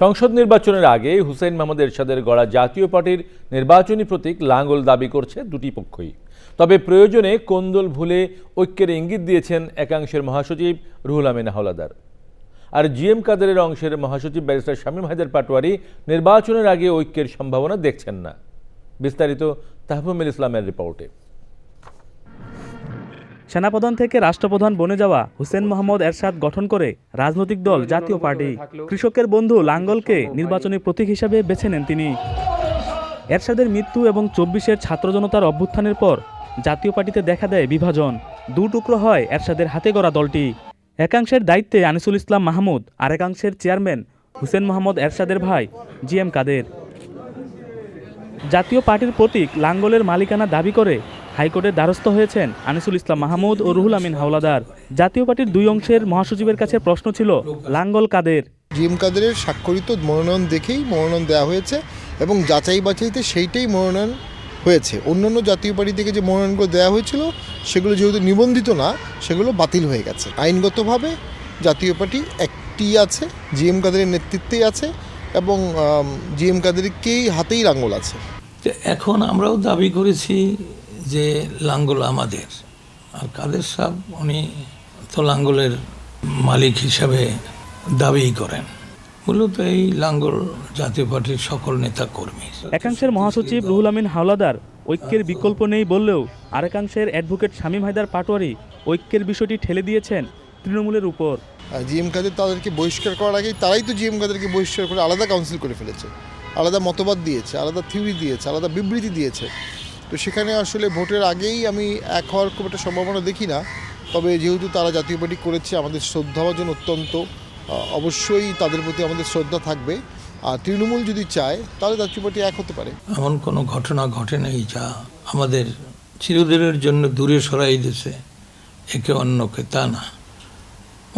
সংসদ নির্বাচনের আগে হুসেইন মাহমুদ এরশাদের গড়া জাতীয় পার্টির নির্বাচনী প্রতীক লাঙ্গল দাবি করছে দুটি পক্ষই। তবে প্রয়োজনে কোন্দল ভুলে ঐক্যের ইঙ্গিত দিয়েছেন একাংশের মহাসচিব রুহুল আমিন হাওলাদার। আর জিএম কাদেরের অংশের মহাসচিব ব্যারিস্টার শামীম হায়দার পাটোয়ারি নির্বাচনের আগে ঐক্যের সম্ভাবনা দেখছেন না। বিস্তারিত তাহফুমুল ইসলামের রিপোর্টে। সেনাপ্রধান থেকে রাষ্ট্রপ্রধান বনে যাওয়া হুসেন মোহাম্মদ এরশাদ গঠন করে রাজনৈতিক দল জাতীয় পার্টি। কৃষকের বন্ধু লাঙ্গলকে নির্বাচনী প্রতীক হিসাবে বেছে নেন তিনি। এরশাদের মৃত্যু এবং চব্বিশের ছাত্র জনতার অভ্যুত্থানের পর জাতীয় পার্টিতে দেখা দেয় বিভাজন। দু টুকরো হয় এরশাদের হাতে গড়া দলটি। একাংশের দায়িত্বে আনিসুল ইসলাম মাহমুদ আর একাংশের চেয়ারম্যান হুসেন মোহাম্মদ এরশাদের ভাই জি এম কাদের। জাতীয় পার্টির প্রতীক লাঙ্গলের মালিকানা দাবি করে হাইকোর্টের দ্বারস্থ হয়েছেন আনিসুল ইসলাম মাহমুদ ও রুহুল আমিন হাওলাদার। জাতীয় পার্টির দুই অংশের মহাসচিবের কাছে প্রশ্ন ছিল লাঙ্গল কাদের? জিএম কাদেরের স্বাক্ষরিত মনোনয়ন দেখেই মনোনয়ন দেওয়া হয়েছে এবং যাচাই বাছাইতে সেইটাই মনোনয়ন হয়েছে। অন্যান্য জাতীয় পার্টি থেকে যে মনোনয়নগুলো দেওয়া হয়েছিল সেগুলো যেহেতু নিবন্ধিত না সেগুলো বাতিল হয়ে গেছে। আইনগতভাবে জাতীয় পার্টি একটি আছে জিএম কাদেরের নেতৃত্বেই আছে এবং জিএম কাদেরকেই হাতেই লাঙ্গল আছে। এখন আমরাও দাবি করেছি যে লাঙ্গল আমাদের। আর কাদের সাহ উনি তো লাঙ্গলের মালিক হিসাবে দাবি করেন। মূলত এই লাঙ্গল জাতীয় পার্টির সকল নেতা কর্মী একাংশের মহাসচিব রুহুল আমিন হাওলাদার ঐক্যের বিকল্প নেই বললেও আরেকাংশের অ্যাডভোকেট শামীম হায়দার পাটোয়ারি ঐক্যের বিষয়টি ঠেলে দিয়েছেন তৃণমূলের উপর। জিএম কাদের তাদেরকে বহিষ্কার করার আগেই তারাই তো জিএম কাদেরকে বহিষ্কার করে আলাদা কাউন্সিল করে ফেলেছে। আলাদা মতবাদ দিয়েছে আলাদা থিওরি দিয়েছে আলাদা বিবৃতি দিয়েছে। তো সেখানে আসলে ভোটের আগেই আমি এক হওয়ার খুব একটা সম্ভাবনা দেখি না। তবে যেহেতু তারা জাতীয় পার্টি করেছে, আমাদের শ্রদ্ধাভাজন অত্যন্ত। অবশ্যই তাদের প্রতি আমাদের শ্রদ্ধা থাকবে। আর তৃণমূল যদি চায়, তাহলে জাতীয় পার্টি এক হতে পারে। এমন কোনো ঘটনা ঘটে নেই যা আমাদের চিরদিনের জন্য দূরে সরাই দিয়েছে। একে অন্যকে তা না।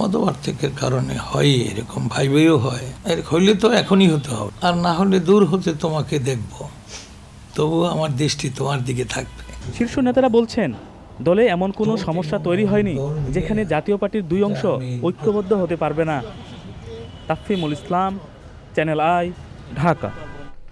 মতপার্থক্যের কারণে হয় এরকম ভাইবেও হয়। এর হইলে তো এখনই হতে হবে। আর না হলে দূর হতে তোমাকে দেখব। তবুও আমার দৃষ্টি তোমার দিকে থাকবে। শীর্ষ নেতারা বলছেন দলে এমন কোনো সমস্যা তৈরি হয়নি যেখানে জাতীয় পার্টির দুই অংশ ঐক্যবদ্ধ হতে পারবে না। Tafimul Islam channel I Dhaka.